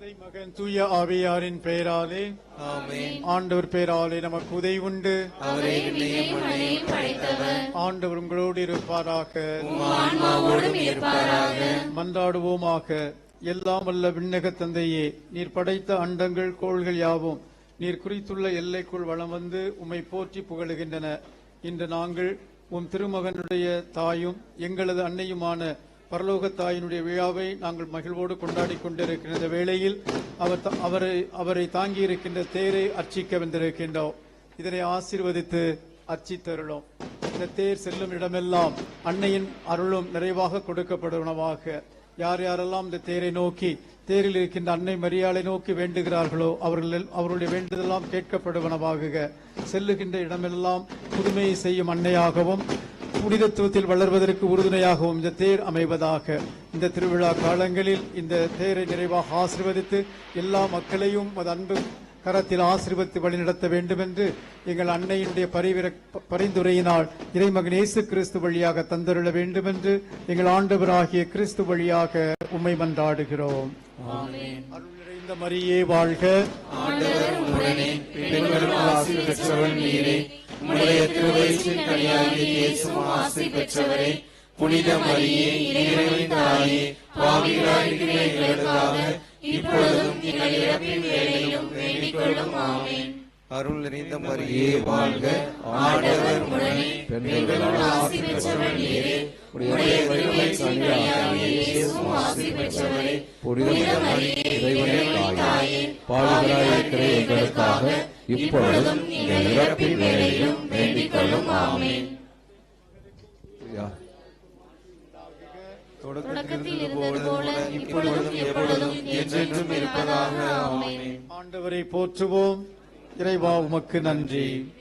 தந்தை மகன் தூய ஆவியாரின் பெயராலே. ஆண்டவர் பெயராலே நமக்கு உதவி உண்டு. ஆண்டவர் உங்களோடு இருப்பாராக. மன்றாடுவோமாக. எல்லாம் வல்ல விண்ணக தந்தையே நீர் படைத்த அண்டங்கள் கோள்கள் யாவும் நீர் குறித்துள்ள எல்லைக்குள் வளம் வந்து உம்மை போற்றி புகழுகின்றன. இன்று நாங்கள் உம் திருமகனுடைய தாயும் எங்களது அன்னையுமான பரலோக தாயினுடைய விழாவை நாங்கள் மகிழ்வோடு கொண்டாடி கொண்டிருக்கின்ற வேளையில் அவர் த- அவரை அவரை தாங்கி இருக்கின்ற தேரை அர்ச்சிக்க வந்திருக்கின்றோம். இதனை ஆசீர்வதித்து அர்ச்சித்தருளோம். இந்த தேர் செல்லும் இடமெல்லாம் அன்னையின் அருளும் நிறைவாக கொடுக்கப்படுவனவாக யார் யாரெல்லாம் இந்த தேரை நோக்கி தேரில் இருக்கின்ற அன்னை மரியாதை நோக்கி வேண்டுகிறார்களோ அவர்கள் அவருடைய வேண்டுதெல்லாம் கேட்கப்படுவனவாகுக செல்லுகின்ற இடமெல்லாம் புதுமையை செய்யும் அன்னையாகவும் புனிதத்துவத்தில் வளர்வதற்கு உறுதுணையாகவும் இந்த தேர் அமைவதாக இந்த திருவிழா காலங்களில் இந்த தேரை நிறைவாக ஆசீர்வதித்து எல்லா மக்களையும் அது அன்பு கரத்தில் ஆசீர்வதித்து வழிநடத்த வேண்டும் என்று எங்கள் அன்னையினுடைய பரிவிர பரிந்துரையினால் இறைமகன் இயேசு கிறிஸ்து வழியாக தந்தருள வேண்டும் என்று எங்கள் ஆண்டவராகிய கிறிஸ்து வழியாக உம்மை மன்றாடுகிறோம். மரியே வாழ்க. ஆண்டவர் உடனே பெண்களும் ஆசி பெற்றவள் நீரே. உம்முடைய திருவயிற்றின் கனியாகிய இயேசுவும் ஆசி பெற்றவரே. புனித மரியே இறைவனின் தாயே பாவிகளாயிருக்கிற எங்களுக்காக இப்பொழுதும் எங்கள் இறப்பின் வேளையிலும் வேண்டிக் கொள்ளும். ஆமென். அருள் நிறைந்த மரியே வாழ்க. ஆண்டவர் பாவிகளாயிருக்கிற எங்களுக்காக இப்பொழுதும் எங்கள் இறப்பின் வேளையிலும் வேண்டிக் கொள்ளும். ஆமென். தொடக்கத்தில் இருந்தது போல இப்பொழுதும் எப்பொழுதும் என்றென்றும் இருப்பதாக. ஆமென். ஆண்டவரை போற்றுவோம். இறைவா உமக்கு நன்றி.